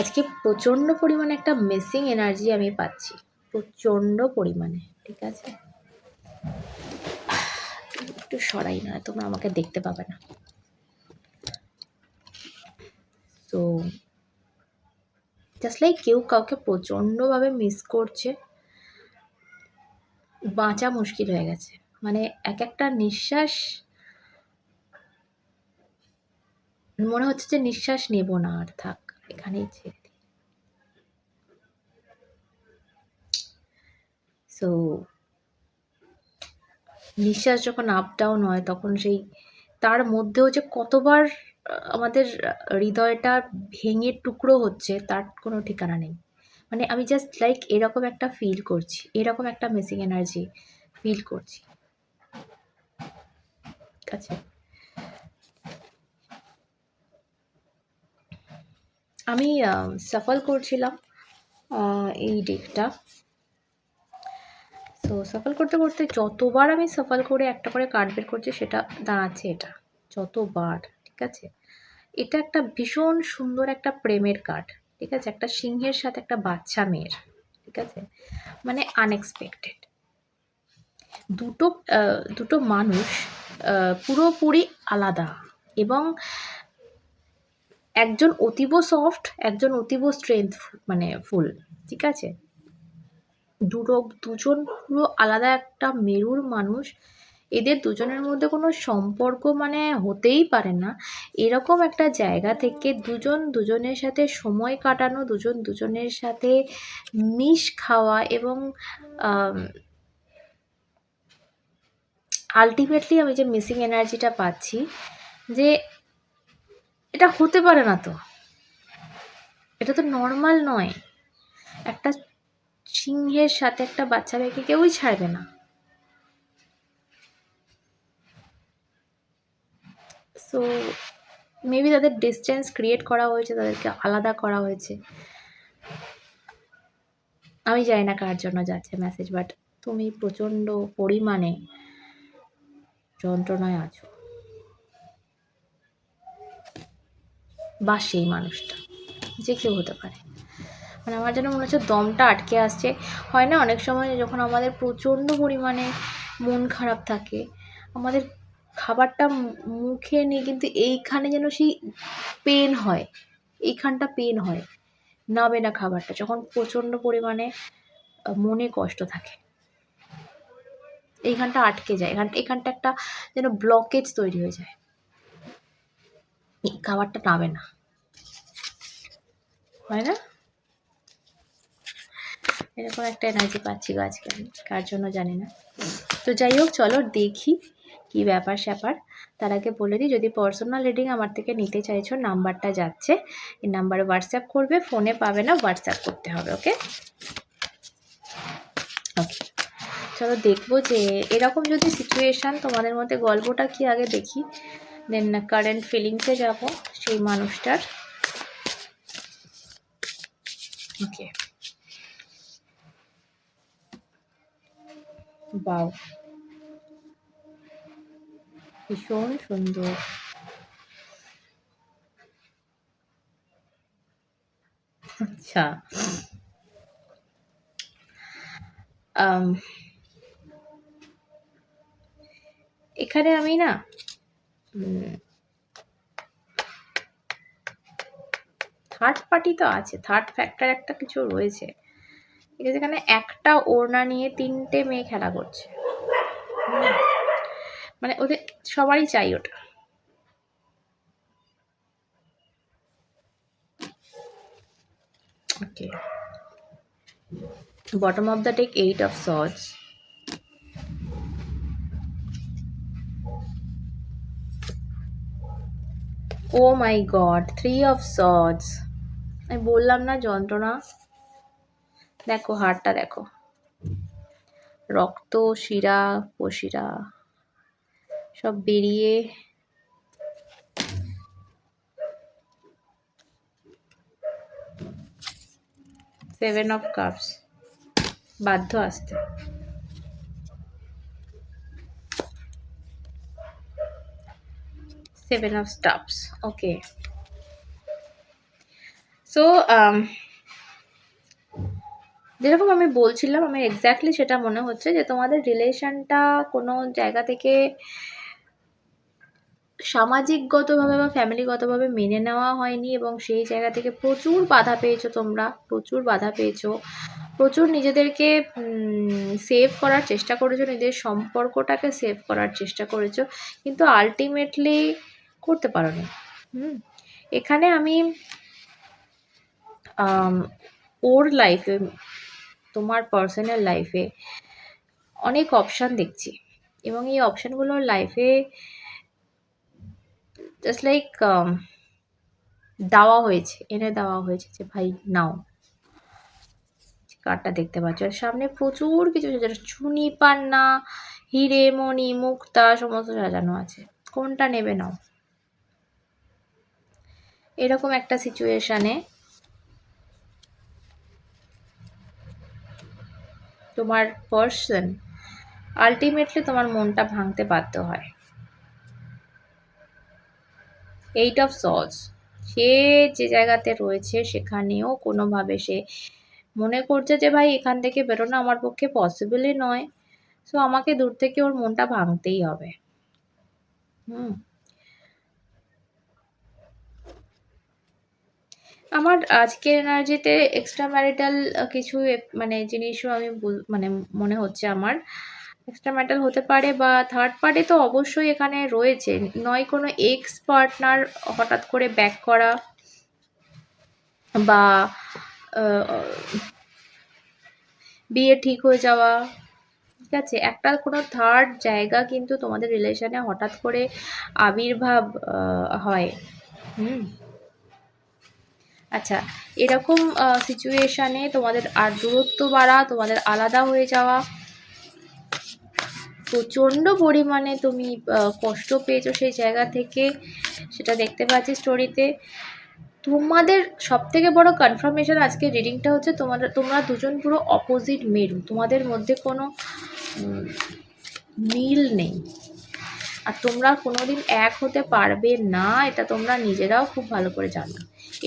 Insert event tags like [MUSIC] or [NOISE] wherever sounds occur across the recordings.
আজকে প্রচণ্ড পরিমাণে একটা মিসিং এনার্জি আমি পাচ্ছি। প্রচণ্ড পরিমাণে, ঠিক আছে? একটু সরাই না, তোমরা আমাকে দেখতে পাবে না। তো জাস্ট লাইক কেউ কাউকে প্রচণ্ডভাবে মিস করছে, বাঁচা মুশকিল হয়ে গেছে। মানে এক একটা নিঃশ্বাস, মনে হচ্ছে যে নিঃশ্বাস নেব না আর, থাক। এখানেই ছেড়ে দিই। সো নিঃশ্বাস যখন আপ ডাউন হয়, তখন সেই, তার মধ্যেও যে কতবার আমাদের হৃদয়টা ভেঙে টুকরো হচ্ছে, তার কোনো ঠিকানা নেই। মানে আমি জাস্ট লাইক এরকম একটা ফিল করছি, এরকম একটা মিসিং এনার্জি ফিল করছি। ঠিক আছে? আমি সফল করছিলাম এই ডেকটা তো সফল করতে করতে যতবার আমি সফল করে একটা করে কার্ড বের করছি, সেটা দাঁড়াচ্ছে এটা। যতবার, ঠিক আছে? এটা একটা ভীষণ সুন্দর একটা প্রেমের কার্ড ঠিক আছে? একটা সিংহের সাথে একটা বাচ্চা মেয়ের, ঠিক আছে? মানে আনএক্সপেক্টেড দুটো দুটো মানুষ পুরোপুরি আলাদা এবং একজন অতীব সফট একজন অতীব স্ট্রেংথ মানে ফুল ঠিক আছে? দুটো দুজন পুরো আলাদা একটা মেরুর মানুষ। এদের দুজনের মধ্যে কোনো সম্পর্ক মানে হতেই পারে না। এরকম একটা জায়গা থেকে দুজন দুজনের সাথে সময় কাটানো, দুজন দুজনের সাথে মিশ খাওয়া এবং আলটিমেটলি আমি যে মিসিং এনার্জিটা পাচ্ছি যে এটা হতে পারে না তো। এটা তো নর্মাল নয়। একটা সিংহের সাথে একটা বাচ্চা মেয়েকে কেউই ছাড়বে না। সো মেবি তাদের ডিস্টেন্স ক্রিয়েট করা হয়েছে, তাদেরকে আলাদা করা হয়েছে। আমি জানি না কার জন্য যাচ্ছে মেসেজ বাট তুমি প্রচণ্ড পরিমাণে যন্ত্রণায় আছো। বা সেই মানুষটা, যে কেউ হতে পারে। মানে আমার যেন মনে হচ্ছে দমটা আটকে আসছে। হয় না, অনেক সময় যখন আমাদের প্রচণ্ড পরিমাণে মন খারাপ থাকে, আমাদের খাবারটা মুখে নিয়ে কিন্তু এইখানে যেন সেই পেন হয়, এইখানটা পেন হয় নাবে না খাবারটা, যখন প্রচণ্ড পরিমাণে মনে কষ্ট থাকে। এইখানটা আটকে যায়, এখান, এখানটা একটা যেন ব্লকেজ তৈরি হয়ে যায়। খাবারটা নাবে না। হয় না? এরকম একটা এনার্জি পাচ্ছি গো আজকে আমি, কার জন্য জানি না। তো যাই হোক, চলো দেখি কি ব্যাপার স্যাপার। তার আগে বলে দিই, যদি পার্সোনাল রিডিং আমার থেকে নিতে চাইছো, নাম্বারটা যাচ্ছে। এই নাম্বারে হোয়াটসঅ্যাপ করবে ফোনে পাবে না হোয়াটসঅ্যাপ করতে হবে ওকে ওকে চলো দেখব যে এরকম যদি সিচুয়েশান তোমাদের মধ্যে গল্পটা কি আগে দেখি দেন কারেন্ট ফিলিংসে যাব সেই মানুষটার। ওকে বাও ভীষণ সুন্দর। আচ্ছা। এখানে আমি না থার্ড পার্টি তো আছে থার্ড ফ্যাক্টর একটা কিছু রয়েছে। ঠিক আছে এখানে একটা ওড়না নিয়ে তিনটে মেয়ে খেলা করছে। মানে ওদের সবারই চাই ওটা। Okay bottom of the deck, eight of oh my god three of swords আমি বললাম না, যন্ত্রণা। দেখো হাড়টা দেখো। রক্ত, শিরা, পশিরা, সব বেরিয়ে সেভেন অফ কাপস বাধ্য আসতে। Seven of staffs okay so যেরকম আমি বলছিলাম, আমি এক্স্যাক্টলি সেটা মনে হচ্ছে যে তোমাদের রিলেশনটা কোনো জায়গা থেকে সামাজিকগতভাবে বা ফ্যামিলিগতভাবে মেনে নেওয়া হয়নি এবং সেই জায়গা থেকে প্রচুর বাধা পেয়েছ তোমরা, প্রচুর বাধা পেয়েছ। প্রচুর নিজেদেরকে সেভ করার চেষ্টা করেছ, নিজের সম্পর্কটাকে সেভ করার চেষ্টা করেছ। কিন্তু আলটিমেটলি করতে পারো নি। হুম। এখানে আমি ওর লাইফে তোমার পার্সোনাল লাইফে অনেক অপশান দেখছি। এবং এই অপশানগুলোর লাইফে জাস্ট লাইক দেওয়া হয়েছে এনে দেওয়া হয়েছে যে ভাই নাও। কার্ডটা দেখতে পাচ্ছ। আর সামনে প্রচুর কিছু যেটা চুনি পান্না হিরে মণি মুক্তা সমস্ত সাজানো আছে। কোনটা নেবে নাও? এরকম একটা সিচুয়েশানে তোমার পার্সন আলটিমেটলি তোমার মনটা ভাঙতে বাধ্য হয়। এইট অফ সলস সে যে জায়গাতে রয়েছে, সেখানেও কোনোভাবে সে মনে করছে যে, ভাই, এখান থেকে বেরোনো আমার পক্ষে পসিবলই নয়। সো আমাকে দূর থেকে ওর মনটা ভাঙতেই হবে। হুম। আমার আজকের এনার্জিতে এক্সট্রা ম্যারিটাল কিছু মানে জিনিসও আমি মানে মনে হচ্ছে আমার। এক্সট্রা ম্যারিটাল হতে পারে বা থার্ড পার্টি তো অবশ্যই এখানে রয়েছে। নয় কোনো এক্স পার্টনার হঠাৎ করে ব্যাক করা বা বিয়ে ঠিক হয়ে যাওয়া, ঠিক আছে? একটা কোনো থার্ড জায়গা কিন্তু তোমাদের রিলেশনে হঠাৎ করে আবির্ভাব হয়। হুম। আচ্ছা এরকম সিচুয়েশানে তোমাদের আর দূরত্ব বাড়া, তোমাদের আলাদা হয়ে যাওয়া, প্রচণ্ড পরিমাণে তুমি কষ্ট পেয়েছ সেই জায়গা থেকে, সেটা দেখতে পাচ্ছি স্টোরিতে তোমাদের সব থেকে বড় কনফার্মেশন আজকে রিডিংটা হচ্ছে তোমাদের তোমরা দুজন পুরো অপোজিট মেরু। তোমাদের মধ্যে কোনো মিল নেই। আর তোমরা কোনোদিন এক হতে পারবে না, এটা তোমরা নিজেরাও খুব ভালো করে জানো।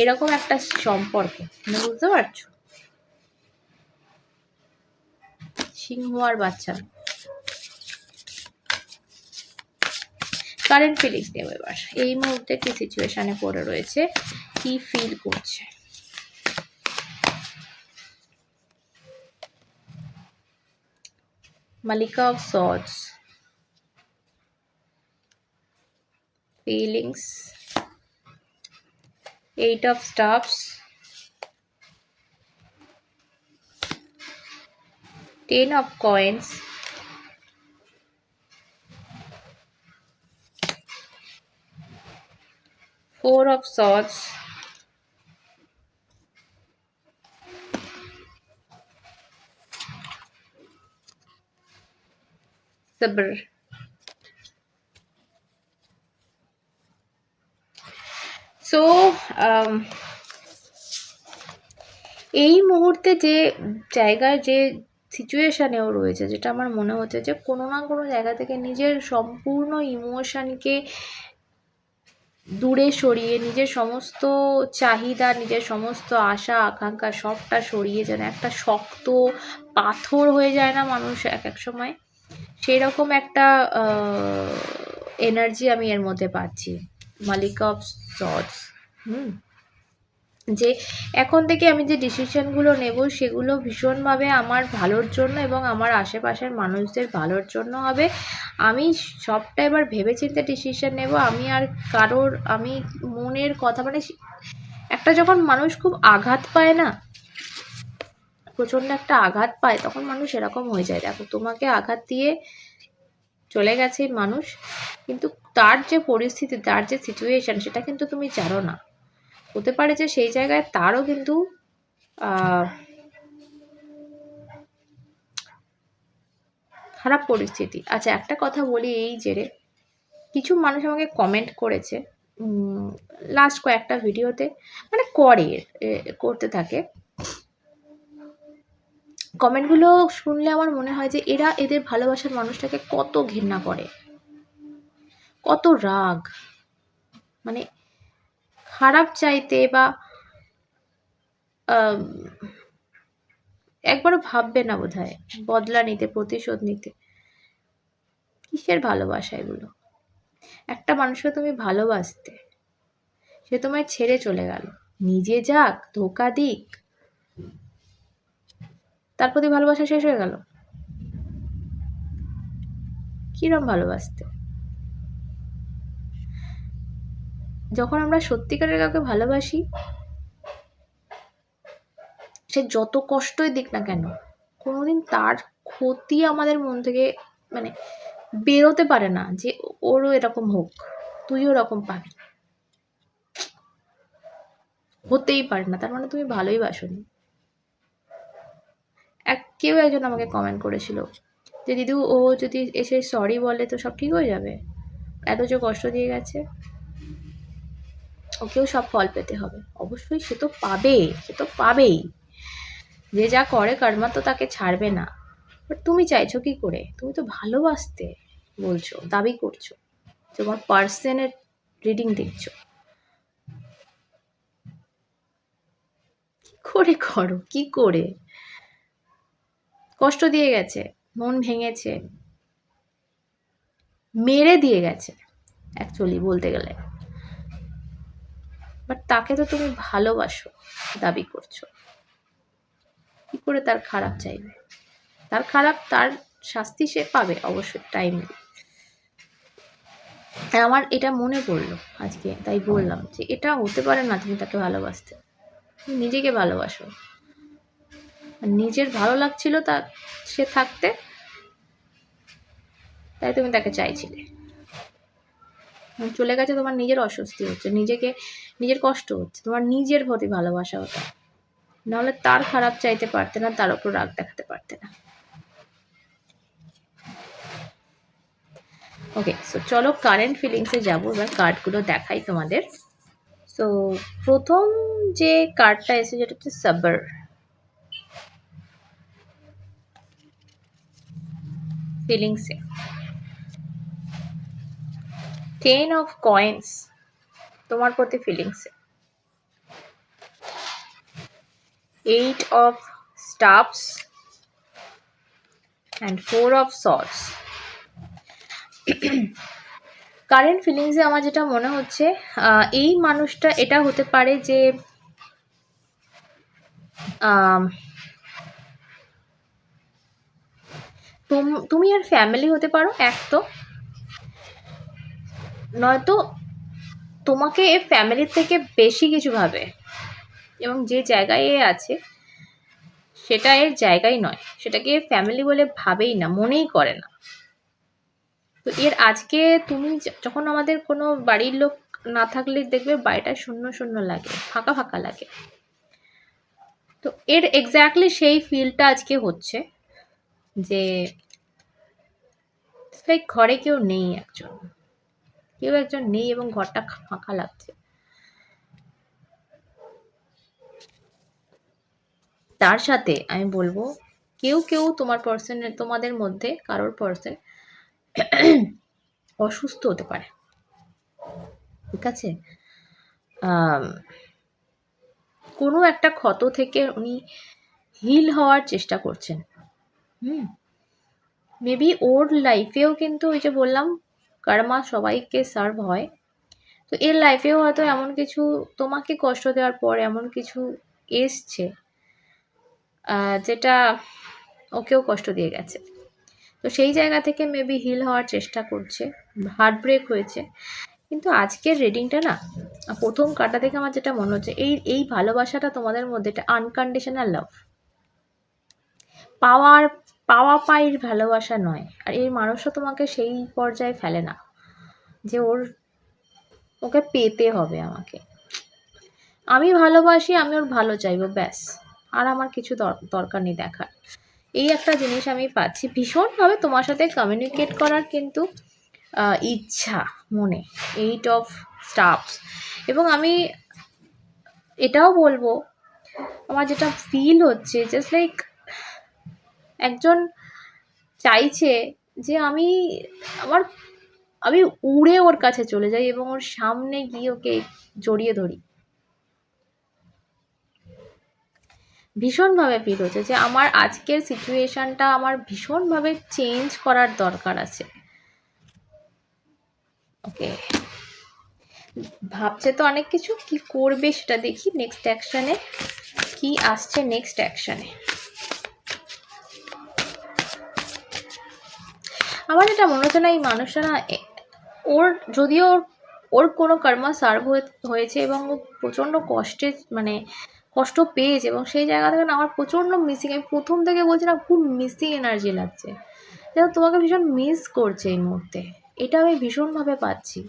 এরকম একটা সম্পর্ক, তুমি বুঝতে পারছ? সিংহ আর বাচ্চা। কারেন্ট ফিলিংস নেব এবার। এই মুহূর্তে কি সিচুয়েশানে পড়ে রয়েছে, কি ফিল করছে? মালিকা of swords feelings. Eight of staffs ten of coins. Four of swords. Sabr এই মুহূর্তে যে জায়গায় যে সিচুয়েশানেও রয়েছে, যেটা আমার মনে হচ্ছে যে কোনো না কোনো জায়গা থেকে নিজের সম্পূর্ণ ইমোশানকে দূরে সরিয়ে, নিজের সমস্ত চাহিদা, নিজের সমস্ত আশা, আকাঙ্ক্ষা সবটা সরিয়ে যেন একটা শক্ত পাথর হয়ে যায় না মানুষ এক এক সময় সেই রকম একটা এনার্জি আমি এর মধ্যে পাচ্ছি। মালিকা অফ সটস হুম। যে এখন থেকে আমি যে ডিসিশনগুলো নেব, সেগুলো ভীষণভাবে আমার ভালোর জন্য এবং আমার আশেপাশের মানুষদের ভালোর জন্য হবে। আমি সবটা এবার ভেবেচিন্তে ডিসিশন নেব। আমি আর কারোর, আমি মনের কথা মানে একটা যখন মানুষ খুব আঘাত পায় না, প্রচণ্ড একটা আঘাত পায়, তখন মানুষ এরকম হয়ে যায়। দেখো, তোমাকে আঘাত দিয়ে চলে গেছে মানুষ, কিন্তু তার যে পরিস্থিতি, তার যে সিচুয়েশান সেটা কিন্তু তুমি জানো না। হতে পারে যে সেই জায়গায় তারও কিন্তু খারাপ পরিস্থিতি। আচ্ছা একটা কথা বলি এই জেরে কিছু মানুষ আমাকে কমেন্ট করেছে লাস্ট কয়েকটা ভিডিওতে মানে করে করতে থাকে। কমেন্টগুলো শুনলে আমার মনে হয় যে এরা এদের ভালোবাসার মানুষটাকে কত ঘৃণা করে, কত রাগ মানে খারাপ চাইতে বা আম, একবারও ভাববে না বোধহয় বদলা নিতে প্রতিশোধ নিতে। কিসের ভালোবাসা এগুলো? একটা মানুষকে তুমি ভালোবাসতে সে তোমায় ছেড়ে চলে গেল। নিজে যাক ধোকা দিক তার প্রতি ভালোবাসা শেষ হয়ে গেল। কিরম ভালোবাসতে? যখন আমরা সত্যিকারের কাউকে ভালোবাসি, সে যত কষ্টই দিক না কেন, কোনোদিন তার ক্ষতি আমাদের মন থেকে মানে বেরোতে পারে না যে ওরও এরকম হোক, তুইও এরকম পাবি। হতেই পারে না, তার মানে তুমি ভালোই বাসনি। এক, কেউ একজন আমাকে কমেন্ট করেছিল যে, দিদি, ও যদি এসে সরি বলে তো সব ঠিক হয়ে যাবে? এত যে কষ্ট দিয়ে গেছে। ওকেও সব ফল পেতে হবে। অবশ্যই সে তো পাবে সে তো পাবেই। যে যা করে কর্মা তো তাকে ছাড়বে না। বাট তুমি চাইছো কি করে? তুমি তো ভালোবাসতে বলছো, দাবি করছ। তোমার পার্সনের রিডিং দেখছ। কি করে করো? কি করে? কষ্ট দিয়ে গেছে, মন ভেঙেছে, মেরে দিয়ে গেছে অ্যাকচুয়ালি বলতে গেলে। বাট তাকে তো তুমি ভালোবাসো, দাবি করছ। কি করে তার খারাপ চাইবে? তার খারাপ, তার শাস্তি সে পাবে অবশ্যই টাইম আমার এটা মনে পড়ল আজকে, তাই বললাম যে এটা হতে পারে না তুমি তাকে ভালোবাসতে। নিজেকে ভালোবাসো। নিজের ভালো লাগছিল তা সে থাকতে, তাই তুমি তাকে চাইছিলে। চলে গেছে, তোমার নিজের অস্বস্তি হচ্ছে। নিজেকে নিজের কষ্ট হচ্ছে, তোমার নিজের প্রতি ভালোবাসা ওটা। নাহলে তার খারাপ চাইতে পারতে না, তার উপর রাগ দেখাতে পারতে না। ওকে সো চলো কারেন্ট ফিলিংসে যাব, এবার কার্ডগুলো দেখাই তোমাদের। সো প্রথম যে কার্ডটা এসে যেটা হচ্ছে সাবার ফিলিংসে টেন অফ কয়েন্স তোমার প্রতি ফিলিংসে eight of staffs and four of swords current ফিলিংসে আমার যেটা মনে হচ্ছে এই মানুষটা এটা হতে পারে যে তুমি আর ফ্যামিলি হতে পারো, এক তো। নয়তো তোমাকে ফ্যামিলির থেকে বেশি কিছু ভাবে। এবং যে জায়গায় এ আছে, সেটা এর জায়গাই নয়। সেটাকে ফ্যামিলি বলে ভাবেই না, মনেই করে না। তো এর আজকে তুমি যখন আমাদের কোনো বাড়ির লোক না থাকলে দেখবে বাড়িটা শূন্য শূন্য লাগে, ফাঁকা ফাঁকা লাগে। তো এর এক্স্যাক্টলি সেই ফিলটা আজকে হচ্ছে যে ঘরে কেউ নেই একজন। কেউ একজন নেই এবং ঘরটা ফাঁকা লাগছে। তার সাথে আমি বলব, কেউ কেউ তোমার পার্সনের তোমাদের মধ্যে কারোর পার্সন [CLEARS THROAT] অসুস্থ হতে পারে। ঠিক আছে? কোনো একটা ক্ষত থেকে উনি হিল হওয়ার চেষ্টা করছেন। হুম? মেবি ওর লাইফেও কিন্তু ওই যে বললাম কর্মা সবাইকে সার্ভ হয়। তো এর লাইফেও হয়তো এমন কিছু তোমাকে কষ্ট দেওয়ার পর এমন কিছু এসছে যেটা ওকেও কষ্ট দিয়ে গেছে। তো সেই জায়গা থেকে মেবি হিল হওয়ার চেষ্টা করছে হার্ট ব্রেক হয়েছে। কিন্তু আজকের রিডিংটা না, প্রথম কাটা থেকে আমার যেটা মনে হচ্ছে, এই এই ভালোবাসাটা তোমাদের মধ্যে, এটা আনকন্ডিশনাল লাভ পাওয়ার পাওয়া পায়ের ভালোবাসা নয়। আর এই মানুষও তোমাকে সেই পর্যায়ে ফেলে না, যে ওর, ওকে পেতে হবে আমাকে। আমি ভালোবাসি, আমি ওর ভালো চাইব, ব্যাস। আর আমার কিছু দর- দরকার নেই দেখার। এই একটা জিনিস আমি পাচ্ছি। ভীষণভাবে তোমার সাথে কমিউনিকেট করার কিন্তু ইচ্ছা, মনে এইট অফ স্টাফস এবং আমি এটাও বলব, আমার যেটা ফিল হচ্ছে জাস্ট লাইক একজন চাইছে যে আমি আমার, আমি উড়ে ওর কাছে চলে যাই এবং ওর সামনে গিয়ে ওকে জড়িয়ে ধরি। ভীষণভাবে ফিল হচ্ছে যে আমার আজকের সিচুয়েশানটা আমার ভীষণভাবে চেঞ্জ করার দরকার আছে। ওকে ভাবছে তো অনেক কিছু, কি করবে সেটা দেখি নেক্সট অ্যাকশানে কি আসছে নেক্সট অ্যাকশানে আমার যেটা মনে হচ্ছে না, এই মানুষটা না ওর, যদিও ওর- কোনো কর্মা সার্ভ হয়েছে এবং ও প্রচণ্ড কষ্টে মানে কষ্ট পেয়েছে এবং সেই জায়গা থেকে না আমার প্রচণ্ড মিসিং আমি প্রথম থেকে বলছি না খুব মিসিং এনার্জি লাগছে। যেন তোমাকে ভীষণ মিস করছে এই মুহূর্তে। এটা আমি ভীষণভাবে পাচ্ছি।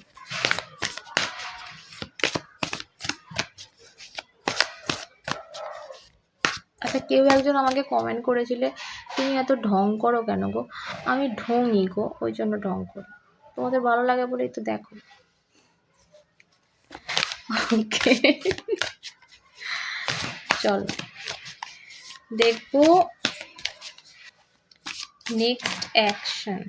আচ্ছা কেউ একজন আমাকে কমেন্ট করেছিলে, তুমি এত ঢং করো কেন গো? আমি ঢংই গো, ওই জন্য ঢং করি। তোমাদের ভালো লাগে বলেই তো দেখো। ওকে চলো। দেখব নেক্সট অ্যাকশন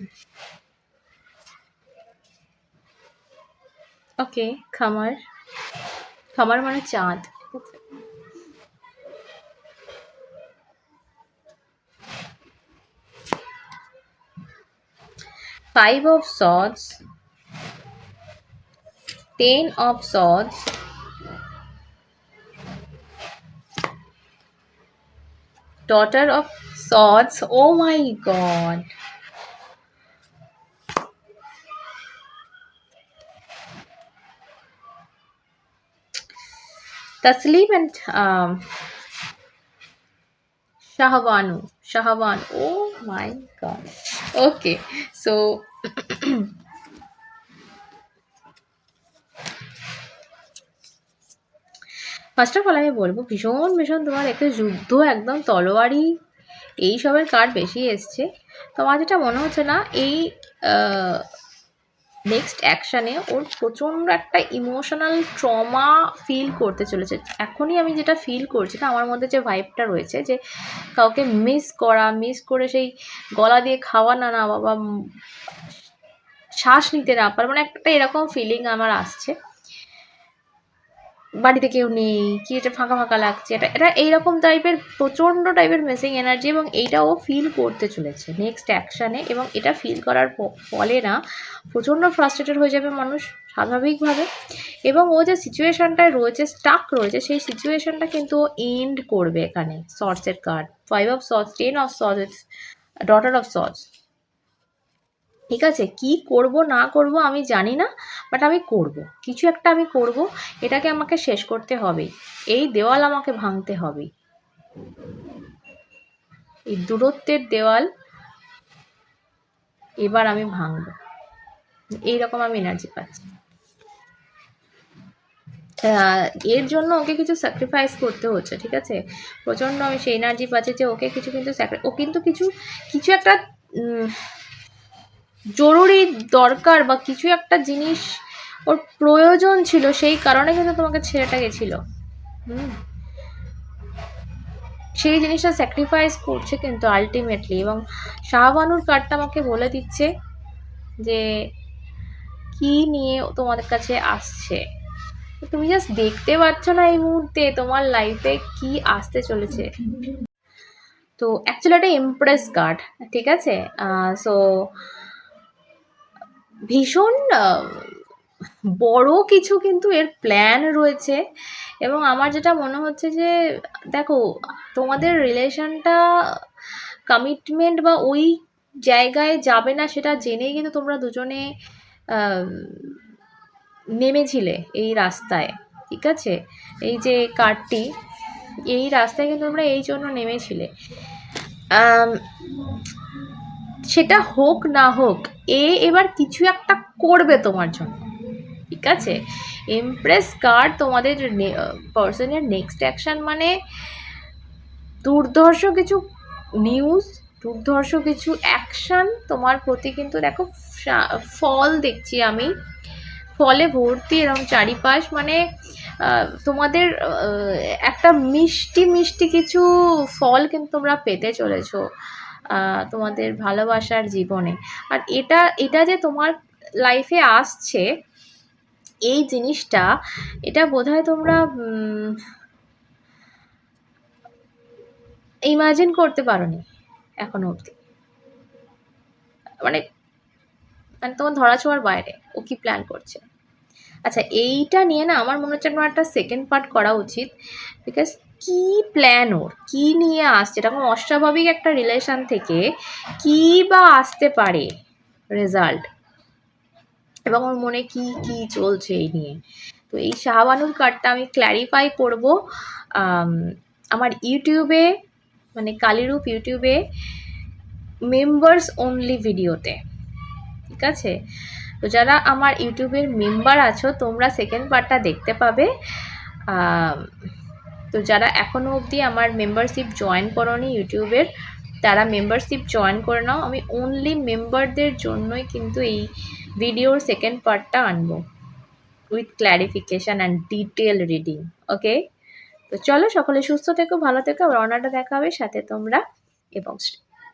ওকে খামার। খামার মানে চাঁদ। Five of swords. Ten of swords. Daughter of swords. Oh my god. Taslim and um, shahwanu. Shahwan oh my god. Okay so first of all আমি বলব, ভীষণ ভীষণ তোমার একটা যুদ্ধ একদম তলোয়ারি এইসবের কার্ড বেশি এসছে। তোমার যেটা মনে হচ্ছে না, এই নেক্সট অ্যাকশানে ওর প্রচণ্ড একটা ইমোশনাল ট্রমা ফিল করতে চলেছে। এখনই আমি যেটা ফিল করছি না, আমার মধ্যে যে ভাইবটা রয়েছে যে কাউকে মিস করা মিস করে সেই গলা দিয়ে খাওয়া না না বাবা শ্বাস নিতে না পারে মানে একটা এরকম ফিলিং আমার আসছে। বাড়িতে কেউ নেই, কি এটা ফাঁকা ফাঁকা লাগছে? এটা এটা এইরকম টাইপের প্রচণ্ড টাইপের মিসিং এনার্জি এবং এইটা ও ফিল করতে চলেছে নেক্সট অ্যাকশানে এবং এটা ফিল করার ফলে না প্রচণ্ড ফ্রাস্ট্রেটেড হয়ে যাবে মানুষ স্বাভাবিকভাবে এবং ও যে সিচুয়েশানটায় রয়েছে স্টাক রয়েছে, সেই সিচুয়েশানটা কিন্তু ও এন্ড করবে এখানে। সর্টসের card five of swords ten of swords daughter of swords ঠিক আছে? কি করব, না করব আমি জানি না বাট আমি করব। কিছু একটা আমি করব, এটাকে আমাকে শেষ করতে হবে। এই দেওয়াল আমাকে ভাঙতে হবে। এই দূরত্বের দেওয়াল এবার আমি ভাঙব। এইরকম আমি এনার্জি পাচ্ছি। এর জন্য ওকে কিছু স্যাক্রিফাইস করতে হচ্ছে, ঠিক আছে? প্রচণ্ড আমি সেই এনার্জি পাচ্ছি যে ওকে কিছু কিন্তু ও কিন্তু কিছু কিছু একটা জরুরি দরকার বা কিছু একটা জিনিস ওর প্রয়োজন ছিল, সেই কারণে কিন্তু তোমাকে ছেলেটা গেছিল। হুম। সেই জিনিসটা স্যাক্রিফাইস করছে কিন্তু আলটিমেটলি এবং শাহবানুর কার্ডটা আমাকে বলে দিচ্ছে যে, কি নিয়ে তোমাদের কাছে আসছে? তুমি জাস্ট দেখতে পাচ্ছ না এই মুহূর্তে তোমার লাইফে কি আসতে চলেছে। তো অ্যাকচুয়ালি একটা ইমপ্রেস কার্ড ঠিক আছে? সো ভীষণ বড় কিছু কিন্তু এর প্ল্যান রয়েছে। এবং আমার যেটা মনে হচ্ছে যে, দেখো, তোমাদের রিলেশনটা কমিটমেন্ট বা ওই জায়গায় যাবে না সেটা জেনেই কিন্তু তোমরা দুজনে নেমেছিলে এই রাস্তায়, ঠিক আছে? এই যে কার্ডটি এই রাস্তায় কিন্তু তোমরা এই জন্য নেমেছিলে। সেটা হোক না হোক, এ এবার কিছু একটা করবে তোমার জন্য। ঠিক আছে? এমপ্রেস কার্ড তোমাদের পার্সনের নেক্সট অ্যাকশন মানে দুর্ধর্ষ কিছু নিউজ দুর্ধর্ষ কিছু অ্যাকশন তোমার প্রতি কিন্তু দেখো ফল দেখছি আমি। ফলে ভর্তি এরকম চারিপাশ মানে তোমাদের একটা মিষ্টি মিষ্টি কিছু ফল কিন্তু তোমরা পেতে চলেছো। তোমাদের ভালোবাসার জীবনে। আর এটা এটা যে তোমার লাইফে আসছে, এই জিনিসটা, এটা বোধহয় তোমরা ইমাজিন করতে পারোনি এখনও অবধি। মানে মানে তোমার ধরা ছোঁয়ার বাইরে, ও কি প্ল্যান করছে? আচ্ছা এইটা নিয়ে না আমার মনে হচ্ছে একটা সেকেন্ড পার্ট করা উচিত বিকজ কি প্ল্যান ওর? কি নিয়ে আসছে? এরকম অস্বাভাবিক একটা রিলেশন থেকে কি বা আসতে পারে রেজাল্ট এবং ওর মনে কি কি চলছে এই নিয়ে? তো এই শাহবানুর কার্ডটা আমি ক্ল্যারিফাই করব আমার ইউটিউবে মানে কালীরূপ ইউটিউবে মেম্বার্স অনলি ভিডিওতে ঠিক আছে? তো যারা আমার ইউটিউবের মেম্বার আছো, তোমরা সেকেন্ড পার্টটা দেখতে পাবে। তো যারা এখনও অবধি আমার মেম্বারশিপ জয়েন করোনি ইউটিউবের, তারা মেম্বারশিপ জয়েন করে নাও। আমি অনলি মেম্বারদের জন্যই কিন্তু এই ভিডিওর সেকেন্ড পার্টটা আনব। With clarification and detail reading okay তো চলো সকলে সুস্থ থেকো, ভালো থেকো। আবার অনাটা দেখা হবে। সাথে তোমরা এবং।